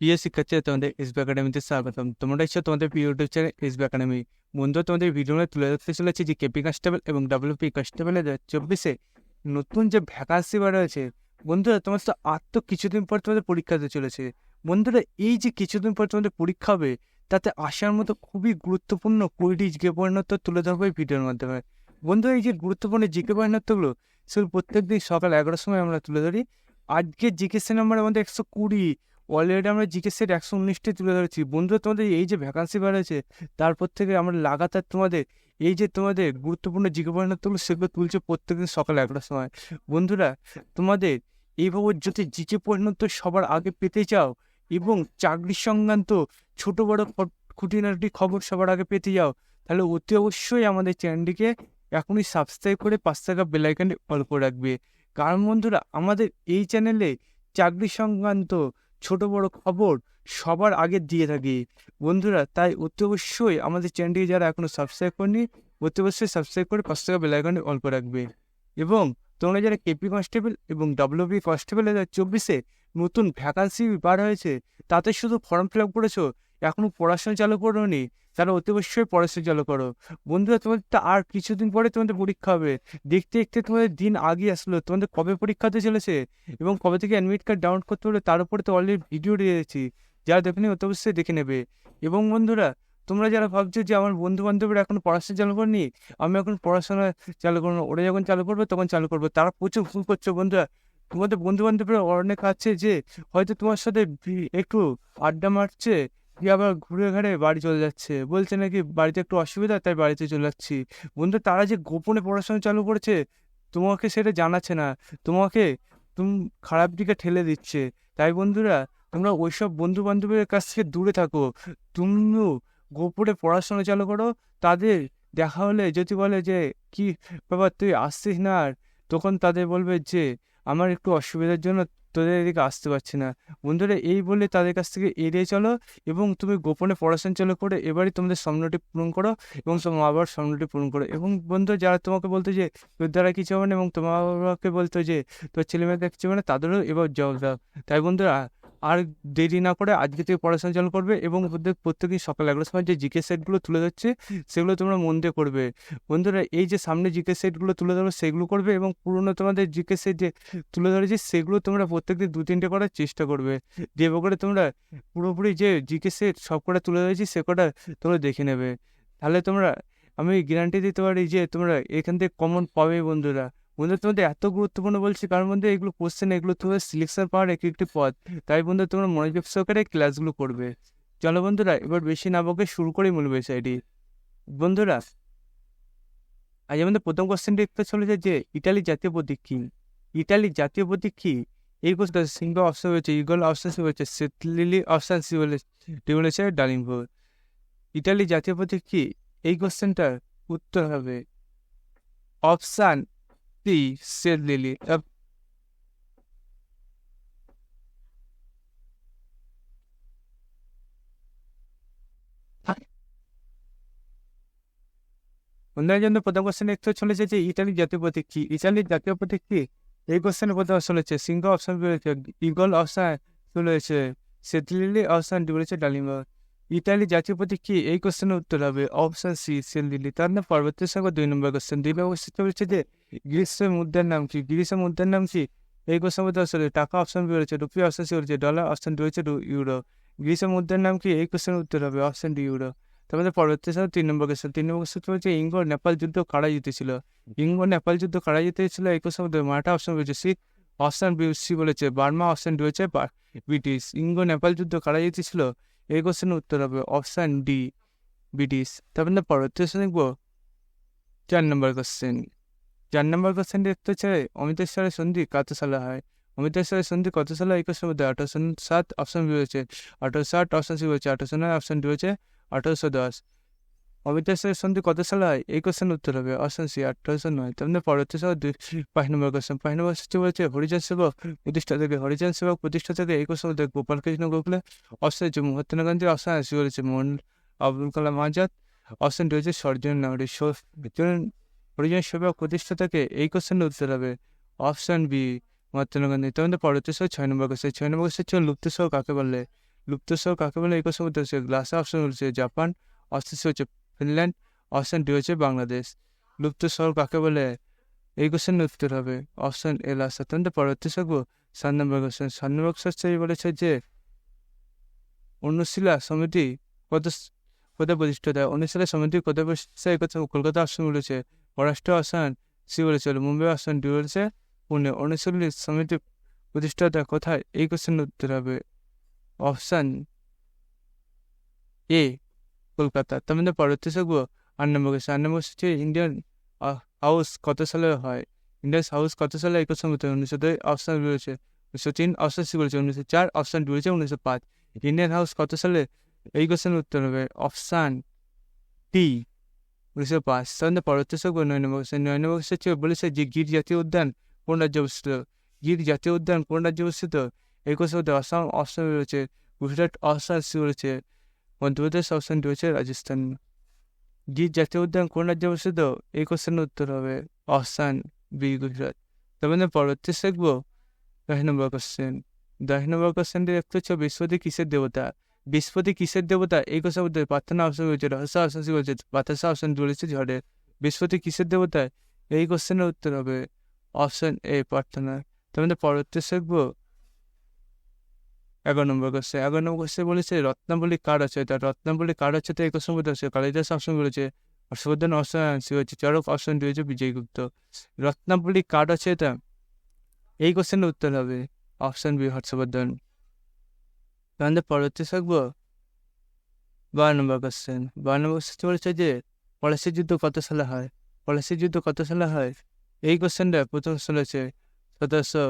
প্রিয় শিক্ষার্থীরা তোমাদের এসবি একাডেমিতে স্বাগতম তোমরা ইচ্ছা তোমাদের প্রিয় ইউটিউব চ্যানেল এসবি একাডেমি বন্ধু তোমাদের ভিডিওতে তুলে ধরতে চলেছে যে কেপি কনস্টেবল এবং ডাব্লিউপি কনস্টেবলের চব্বিশে নতুন যে ভ্যাকান্সি বার হয়েছে বন্ধুরা তোমার তো আর তো কিছুদিন পর তোমাদের পরীক্ষা হতে চলেছে বন্ধুরা এই যে কিছুদিন পর তোমাদের পরীক্ষা হবে তাতে আসার মতো খুবই গুরুত্বপূর্ণ কুড়িটি জিকে পরিণত তুলে ধরবো এই ভিডিওর মাধ্যমে বন্ধুরা এই যে গুরুত্বপূর্ণ জিকে পরিণতগুলো সেগুলো প্রত্যেক দিন সকাল এগারোটার সময় আমরা তুলে ধরি আজকে জিকেসি নাম্বার আমাদের একশো কুড়ি অলরেডি আমরা জিকে সেট একশো উনিশটি তুলে ধরেছি। বন্ধুরা, তোমাদের এই যে ভ্যাকান্সি বেড়েছে তারপর থেকে আমরা লাগাতার তোমাদের এই যে তোমাদের গুরুত্বপূর্ণ জিকে পরিণতগুলো সেগুলো তুলছে প্রত্যেকদিন সকাল এগারোটার সময়। বন্ধুরা, তোমাদের এইভাবে যদি জিকে পরিণত সবার আগে পেতে চাও এবং চাকরি সংক্রান্ত ছোট বড় খুঁটিনাটি খবর সবার আগে পেতে যাও তাহলে অতি অবশ্যই আমাদের চ্যানেলটিকে এখনই সাবস্ক্রাইব করে পাঁচ টাকা বেলাইকানে অল করে রাখবে। কারণ বন্ধুরা, আমাদের এই চ্যানেলে চাকরি সংক্রান্ত ছোট বড় খবর সবার আগে দিয়ে থাকি। বন্ধুরা, তাই অতি অবশ্যই আমাদের চ্যানেলটিকে যারা এখনও সাবস্ক্রাইব করেনি অতি অবশ্যই সাবস্ক্রাইব করে পাঁচ টাকা বেলাইকনে অল্প রাখবে। এবং তোমরা যারা কেপি কনস্টেবল এবং ডাব্লিউবি কনস্টেবল দু হাজার চব্বিশে নতুন ভ্যাকান্সি বার হয়েছে, তাতে শুধু ফর্ম ফিল আপ করেছ এখনও পড়াশোনা চালু করোনি তারা অতি অবশ্যই পড়াশোনা চালু করো। বন্ধুরা, তোমাদের তো আর কিছুদিন পরে তোমাদের পরীক্ষা হবে। দেখতে দেখতে তোমাদের দিন আগে আসলো। তোমাদের কবে পরীক্ষা হতে চলেছে এবং কবে থেকে অ্যাডমিট কার্ড ডাউনলোড করতে হবে তার উপরে তো অলরেডি ভিডিও দিয়ে দিয়েছি। যারা দেখেনি অতি অবশ্যই দেখে নেবে। এবং বন্ধুরা, তোমরা যারা ভাবছ যে আমার বন্ধু বান্ধবরা এখন পড়াশোনা চালু করেনি, আমি এখন পড়াশোনা চালু করব ওরা যখন চালু করবে তখন চালু করব। তারা প্রচুর ভুল করছ বন্ধুরা। তোমাদের বন্ধু বান্ধবরা অনেক আছে যে হয়তো তোমার সাথে একটু আড্ডা মারছে দিয়ে আবার ঘুরে ঘাড়ে বাড়ি চলে যাচ্ছে। বলছে নাকি বাড়িতে একটু অসুবিধা, তাই বাড়িতে চলে যাচ্ছি। বন্ধু, তারা যে গোপনে পড়াশোনা চালু করেছে, তোমাকে সেটা জানাচ্ছে না। তোমাকে তুমি খারাপ দিকে ঠেলে দিচ্ছে। তাই বন্ধুরা, তোমরা ওইসব বন্ধু বান্ধবের কাছ থেকে দূরে থাকো। তুমিও গোপনে পড়াশোনা চালু করো। তাদের দেখা হলে, যদি বলে যে, কি বাবা তুই আসছিস না? আর তখন তাদের বলবে যে, আমার একটু অসুবিধার জন্য তোদের এদিকে আসতে পারছি না। বন্ধুরা, এই বলে তাদের কাছ থেকে এড়িয়ে চলো এবং তুমি গোপনে পড়াশোনা চালু করে এবারই তোমাদের স্বপ্নটি পূরণ করো এবং তোমার বাবার স্বপ্নটি পূরণ করো। এবং বন্ধু যারা তোমাকে বলতো যে তোর দ্বারা কিছু হবে না এবং তোমার বাবাকে বলতো যে তোর ছেলে মেয়েদের কিছু হবে না, তাদেরও এবার জবাব দাও। তাই বন্ধুরা আর দেরি না করে আজকে থেকে পড়াশোনা চালু করবে এবং প্রত্যেক, প্রত্যেকদিন সকাল এগারোটার সময় যে জিকে সেটগুলো তুলে ধরছে, সেগুলো তোমরা মন দিয়ে করবে। বন্ধুরা, এই যে সামনে জিকে সেটগুলো তুলে ধরবে, সেগুলো করবে এবং পুরোনো তোমাদের জিকে সেট যে তুলে ধরেছি সেগুলো তোমরা প্রত্যেকদিন দু, তিনটে করার চেষ্টা করবে। দিয়ে করে তোমরা পুরোপুরি যে জিকে সেট সব কটা তুলে ধরেছি, সে কটা তোমরা দেখে নেবে। তাহলে তোমরা, আমি গ্যারান্টি দিতে পারি যে তোমরা এখান থেকে কমন পাবে বন্ধুরা। বন্ধু, তোমাদের এত গুরুত্বপূর্ণ বলছি। কারণ মধ্যে এগুলো কোশ্চেন এগুলো তোমাদের সিলেকশন পাওয়ার এক একটি পথ। তাই বন্ধু, তোমরা মনোযোগ সহকারে ক্লাসগুলো করবে। চলো বন্ধুরা, এবার বেশি না বকে শুরু করি মূল বিষয়টি। বন্ধুরা, আজ আমাদের প্রথম কোশ্চেনটি একটু চলেছে যে, ইটালির জাতীয় প্রতীক কি? ইটালির জাতীয় প্রতীক কি? এই কোশ্চেন সিংহ অপশন রয়েছে, ইগল অপশন সি রয়েছে লিলি অপশন সি বলেছে ডালিম্ব। ইটালির জাতীয় প্রতীক কি? এই কোশ্চেনটার উত্তর হবে। অপশান সি সেট লিলি বন্ধুরা জন্য প্রথম কোশ্চেন একটু চলেছে যে ইটালির জাতীয় প্রতীক কি ইটালির জাতীয় প্রতীক কি এই কোশ্চেনের প্রথম চলেছে সিংহ অপশন রয়েছে ইগল অপশন রয়েছে। সেতলিলি অপশন ডি বলেছে ইটালির জাতীয় প্রতীক কি? এই কোশ্চেনের উত্তর হবে অপশন সি সেলদিল্লি তার নাম পর্বতের সঙ্গে দুই নম্বর কোশ্চেন দুই নম্বর কোশ্চেন বলেছে যে গ্রীষ্মের মুদ্রার নাম কি? গ্রীষ্মের মুদ্রার নাম কি? এই কোশ্চেন মধ্যে আসলে টাকা অপশন বি রয়েছে, রুপি অপশন সি রয়েছে ডলার অপশন রয়েছে ইউরো গ্রীষ্মের মুদ্রার নাম কি? এই কোশ্চেনের উত্তর হবে অপশন ডি ইউরো তারপরে পরবর্তী সাথে তিন নম্বর কোশ্চেন তিন নম্বর কোশ্চেন হচ্ছে ইঙ্গ নেপাল যুদ্ধ কারা জিতেছিল? ইঙ্গ নেপাল যুদ্ধ কারা জিতেছিল? এই কোশ্চেন মধ্যে মারাঠা অপশন রয়েছে সি অপশন বি সি বলেছে, বার্মা অপশন রয়েছে ব্রিটিশ ইঙ্গ নেপাল যুদ্ধ কারা জিতেছিল? এই কোশ্চেনের উত্তর হবে অপশান ডি ব্রিটিশ তারপর না পরবর্তী কোশ্চেন দেখব চার নম্বর কোশ্চেন চার নম্বর কোশ্চেন দেখতে হচ্ছে অমিতেশ্বরের সন্ধি কত সালে হয়? অমিতেশ্বরের সন্ধি কত সালে? এই কোশ্চেন মধ্যে আঠারোশো সাত অপশান বি রয়েছে আঠারোশো ষাট অপশান সি রয়েছে আঠারোশো নয় অপশান ডি রয়েছে আঠারোশো দশ। অমিতেশ্বরের সন্ধি কত সালে হয়? এই কোশ্চেন উত্তর হবে অপশন সি আঠারোশো নয়। তারপরে পরবর্তী সাল দুই, পাঁচ নম্বর কোশ্চেন পাঁচ নম্বর হচ্ছে বলছে, হরিজন সেবক প্রতিষ্ঠা থেকে, হরিজন সেবক প্রতিষ্ঠা থেকে এই কোশ্চেন মধ্যে গোপাল কৃষ্ণ গোখলে। অপশন হচ্ছে মহাত্মা গান্ধী অপশন সি রয়েছে মোহন আব্দুল কালাম আজাদ। অপশন ডি হচ্ছে সর্জন নাগরী হরিজন সেবক প্রতিষ্ঠা থেকে এই কোশ্চেনের উত্তর হবে অপশন বি মহাত্মা গান্ধী। তার মধ্যে পরবর্তী সাল ছয় নম্বর কোশ্চেন ছয় নম্বর কোশ্চেন ছিল লুপ্ত সহ কাকে বললে লুপ্ত শহর কাকে বলে? এই কোশ্চেন হচ্ছে গ্লাসে অপশন হচ্ছে জাপান। সি হচ্ছে ফিনল্যান্ড, অপশন ডি হচ্ছে বাংলাদেশ। লুপ্ত শহর কাকে বলে? এই কোশ্চেনের উত্তর হবে অপশন এ লাস্ট অত্যন্ত পরবর্তী থাকব সাত নম্বর কোশ্চেন সাত নম্বর কোশ্চেন বলেছে যে অনুশীলা সমিতি কত কোথায় প্রতিষ্ঠিত? হয় অনুশীলা সমিতি কোথায় প্রতিষ্ঠিত? এই কথা কলকাতা আসন বলেছে মহারাষ্ট্র আসন সি বলেছে মুম্বাই আসন ডি বলেছে, পুনে অনুশীলনী সমিতি প্রতিষ্ঠাতা কোথায়? এই কোশ্চেনের উত্তর হবে অপশান এ। কলকাতা। মধ্যে পরবর্তী থাকব আট নম্বর কোশ্চেন আট নম্বর হচ্ছে ইন্ডিয়ান হাউস কত সালে হয়? ইন্ডিয়ান হাউস কত সালে কোশ্চেন উত্তর উনিশশো দুই অপশান রয়েছে। উনিশশো তিন অপশান সি বলেছে। উনিশশো চার অপশান ডি বলেছে। উনিশশো পাঁচ। ইন্ডিয়ান হাউস কত সালে এই কোশ্চেনের উত্তর হবে? অপশান টি উনিশশো পাঁচ। তাহলে পরবর্তী থাকব নয় নম্বর কোশ্চেন নয় নম্বর কোশ্চেন হচ্ছে বলেছে যে গির জাতীয় উদ্যান কোন রাজ্যে অবস্থিত? গির জাতীয় উদ্যান কোন রাজ্যে অবস্থিত? এই কোশ্চেন আসাম অপশন রয়েছে। গুজরাট অপশন সি রয়েছে মধ্যপ্রদেশ অপশন ডি রয়েছে রাজস্থান গির জাতীয় উদ্যান কোন রাজ্যে অবস্থিত এই কোশ্চেনের উত্তর হবে অপশান বি গুজরাট তার মানে পরবর্তী শিখব দশ নম্বর কোশ্চেন দশ নম্বর কোশ্চেনটি দেখতে হচ্ছে বৃহস্পতি কিসের দেবতা বৃহস্পতি কিসের দেবতা এই কোশ্চেন মধ্যে প্রার্থনা অপশন রয়েছে রহস্য অপশন সি রয়েছে বাতাসা অপশন রয়েছে ঝড়ে বৃহস্পতি কিসের দেবতা এই কোশ্চেনের উত্তর হবে অপশন এ প্রার্থনা মধ্যে পরবর্তী শিখব এগারো নম্বর কোশ্চেন। এগারো নম্বর কোশ্চেন বলেছে, রত্নাবলী কার আছে তার রত্নাবলী কার আছে তো কোশ্চেন মধ্যে আছে, কালিদাস অপশন বলেছে হর্ষবর্ধন অপশন সি হচ্ছে চরক অপশন ডি হচ্ছে বিজয় গুপ্ত। রত্নাবলী কার আছে এটা এই কোশ্চেনের উত্তর হবে অপশন বি, হর্ষবর্ধন। তাহলে পরবর্তী থাকব, বারো নম্বর কোশ্চেন। বারো নম্বর কোশ্চেন বলেছে যে, পলাশির যুদ্ধ কত সালে হয়? পলাশির যুদ্ধ কত সালে হয়? এই কোশ্চেনটা প্রথম চলেছে সতেরোশো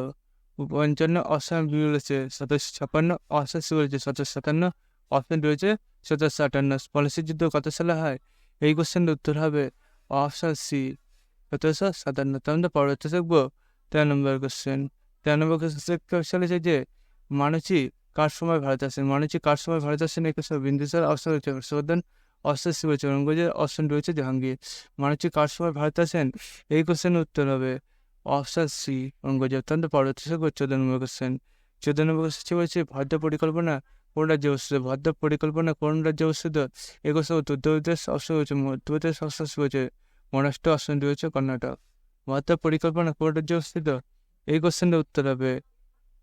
পঞ্চান্ন বি রয়েছে সতেরোশো ছাপান্ন অপশন রয়েছে সতেরোশো সাতান্ন, অপশন রয়েছে সতেরোশো আটান্ন। পলাশির যুদ্ধ কত সালে হয়? এই কোশ্চেনের উত্তর হবে অপশন সি সতেরোশো সাতান্ন। মধ্যে পরবর্তী থাকব, তেরো নম্বর কোশ্চেন তেরো নম্বর কোশ্চেন চলেছে যে, মানুষই কার সময় ভারত আসেন? মানুষই কার সময় ভারত আসেন? এই কোশ্চেন বিন্দুসার অপশন রয়েছে হর্ষবর্ধন সি রয়েছে অপশন রয়েছে জাহাঙ্গীর। মানুষই কার সময় ভারত আসেন? এই কোশ্চেনের উত্তর হবে অপশন সি ঔরঙ্গজেব অত্যন্ত চোদ্দ নম্বর কোশ্চেন চোদ্দ নম্বর কোশ্চেন বলছে ভদ্র পরিকল্পনা কোন রাজ্যে অবস্থিত? ভদ্র পরিকল্পনা কোন রাজ্যে অবস্থিত? এই কোশ্চেন উত্তরপ্রদেশ অপশন রয়েছে মধ্যপ্রদেশ অপশন সি রয়েছে মহারাষ্ট্র অপশন রয়েছে কর্ণাটক ভদ্র পরিকল্পনা কোন রাজ্যে অবস্থিত? এই কোশ্চেনের উত্তর হবে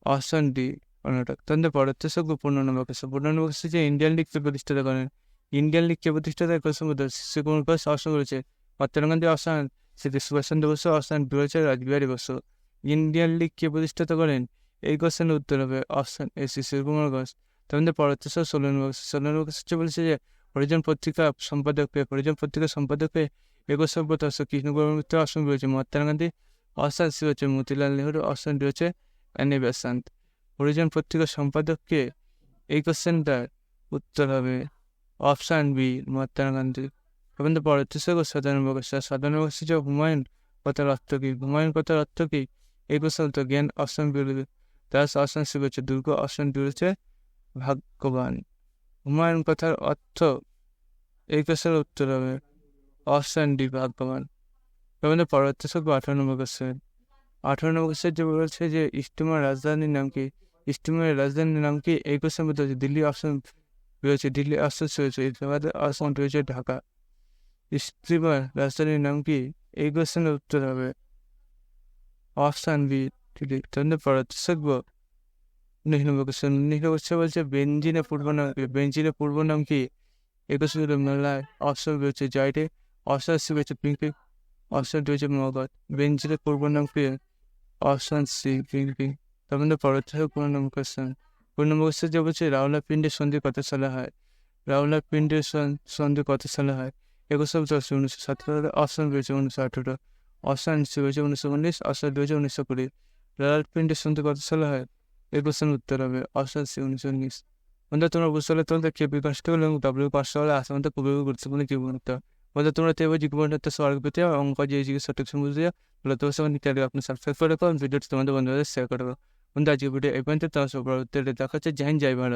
অপশন ডি, কর্ণাটক। পরবর্তী থাকব পনেরো নম্বর কোশ্চেন পনেরো যে ইন্ডিয়ান লিগ কে প্রতিষ্ঠাতা করেন। ইন্ডিয়ান লিগ কে প্রতিষ্ঠাতা কোশ্চেন মধ্যে শ্রীকুমার ঘোষ অপশন রয়েছে Mahatma Gandhi option Shri Subhash Chandra Basu option B Rajbihari Basu, Indian league কে প্রতিষ্ঠাতা করেন এই কোশ্চেনের উত্তর হবে অপশন এ শ্রী শ্রীকুমার ঘোষ। তার পরবর্তী সব ষোলো নম্বর ষোলো নম্বর কোশ্চেন বলেছে যে, হরিজন পত্রিকা সম্পাদক পেয়ে হরিজন পত্রিকা সম্পাদক পেয়ে একুশ সভ্যতা কৃষ্ণকুমার মিত্র অপশন রয়েছে মহাত্মা গান্ধী অপশন সি হচ্ছে মতিলাল নেহরু অপশন ডি হচ্ছে অ্যানি বেসান্ত হরিজন পত্রিকার সম্পাদককে এই কোশ্চেনটার উত্তর হবে অপশান বি মহাত্মা গান্ধী। এবং পরবর্তী সে সাধারণ বকসা সাধারণ বকসা যে হুমায়ুন কথার অর্থ কী? হুমায়ুন কথার অর্থ কী? তো জ্ঞান অপশন বি তার অপশন সি হচ্ছে দুর্গ ডি হচ্ছে ভাগ্যবান। হুমায়ুন কথার অর্থ, এই কোশ্চেনের উত্তর হবে অপশন ডি, ভাগ্যবান। পরবর্তী সব আঠারো নম্বর কোশ্চেন আঠারো নম্বর কোশ্চেন যে বলছে যে ইস্টিমার রাজধানীর নাম কি? ইস্টিমারের রাজধানীর নাম কি? এই কোশ্চেন মধ্যে দিল্লি অপশন রয়েছে দিল্লি অপশন রয়েছে ইসলামাবাদের অপশন রয়েছে ঢাকা। ইস্টিমার রাজধানীর নাম কি এই কোশ্চেনের উত্তর হবে অপশান বি তাহলে পরবর্তী শিখব উনিশ নম্বর কোশ্চেন উনিশ নম্বর কোশ্চেন বলছে বেঞ্জিনের পূর্ব নাম কি বেঞ্জিনের পূর্ব নাম কি এই কোশ্চেন মেলায় অপশন রয়েছে জয়টে অপশন সি রয়েছে পিঙ্কি অপশন রয়েছে মগধ বেঞ্জিনের পূর্ব নাম কি অপশন সি পিঙ্কি তার মধ্যে পরবর্তী পনেরো নম্বর কোশ্চেন পনেরো নম্বর কোশ্চেন যে বলছে রাওলা পিণ্ডের সন্ধি কত সালে হয় রাওলা পিণ্ডের সন্ধি কত সালে হয় একুশ দশ উনিশশো সতেরো অপশন রয়েছে উনিশশো আঠেরো অপশন সি রয়েছে উনিশশো উনিশ অপশন রয়েছে উনিশশো কুড়ি রাওলা পিণ্ডের সন্ধি কত সালে হয় এই কোশ্চেন উত্তর হবে অপশন সি উনিশশো উনিশ বন্ধু তোমরা বুঝতে পারলে তোমাদের কেপি কনস্টেবল এবং ডাব্লিউ কনস্টেবল আসামতে খুবই গুরুত্বপূর্ণ জীবন বন্ধু তোমরা তেবে জীবন হতে স্বর্গ পেতে অঙ্ক যে জিজ্ঞেস সঠিক সমুদ্র তাহলে তোমার সঙ্গে নিতে আপনি সাবস্ক্রাইব করে রাখো ভিডিওটি তোমাদের বন্ধুদের শেয়ার করে রাখো বন্ধু আজকে ভিডিও এই পর্যন্ত তোমার সব দেখা হচ্ছে জয় হিন্দ জয় ভারত